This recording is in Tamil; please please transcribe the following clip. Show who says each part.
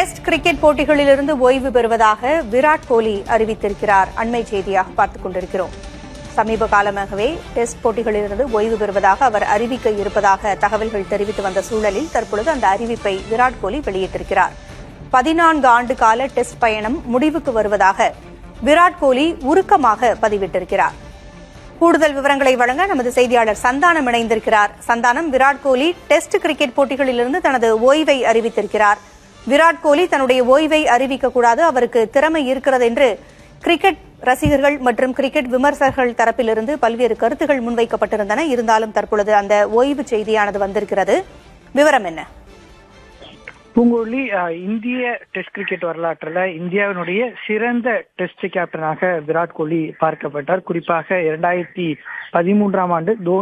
Speaker 1: டெஸ்ட் கிரிக்கெட் போட்டிகளிலிருந்து ஓய்வு பெறுவதாக விராட் கோலி அறிவித்திருக்கிறார். அண்மை செய்தியாக பார்த்துக் கொண்டிருக்கிறோம். சமீப காலமாகவே டெஸ்ட் போட்டிகளிலிருந்து ஓய்வு பெறுவதாக அவர் அறிவிக்க இருப்பதாக தகவல்கள் தெரிவித்து வந்த சூழலில் தற்பொழுது அந்த அறிவிப்பை விராட் கோலி வெளியிட்டிருக்கிறார். பதினான்கு ஆண்டு கால டெஸ்ட் பயணம் முடிவுக்கு வருவதாக விராட் கோலி உருக்கமாக பதிவிட்டிருக்கிறார். கூடுதல் விவரங்களை வழங்க நமது செய்தியாளர் சந்தானம் இணைந்திருக்கிறார். சந்தானம் விராட் கோலி டெஸ்ட் கிரிக்கெட் போட்டிகளிலிருந்து தனது ஓய்வை அறிவித்திருக்கிறார். விராட் கோலி தன்னுடைய ஓய்வை அறிவிக்கக்கூடாது. அவருக்கு திறமை இருக்கிறது என்று கிரிக்கெட் ரசிகர்கள் மற்றும் கிரிக்கெட் விமர்சகர்கள் தரப்பிலிருந்து பல்வேறு கருத்துகள் முன்வைக்கப்பட்டிருந்தன. இருந்தாலும் தற்பொழுது அந்த ஓய்வு செய்தியானது வந்திருக்கிறது. விவரம் என்ன?
Speaker 2: பூங்கோலி இந்திய டெஸ்ட் கிரிக்கெட் வரலாற்றில் இந்தியாவினுடைய சிறந்த டெஸ்ட் கேப்டனாக விராட் கோலி பார்க்கப்பட்டார். குறிப்பாக இரண்டாயிரத்தி பதிமூன்றாம் ஆண்டு தோனி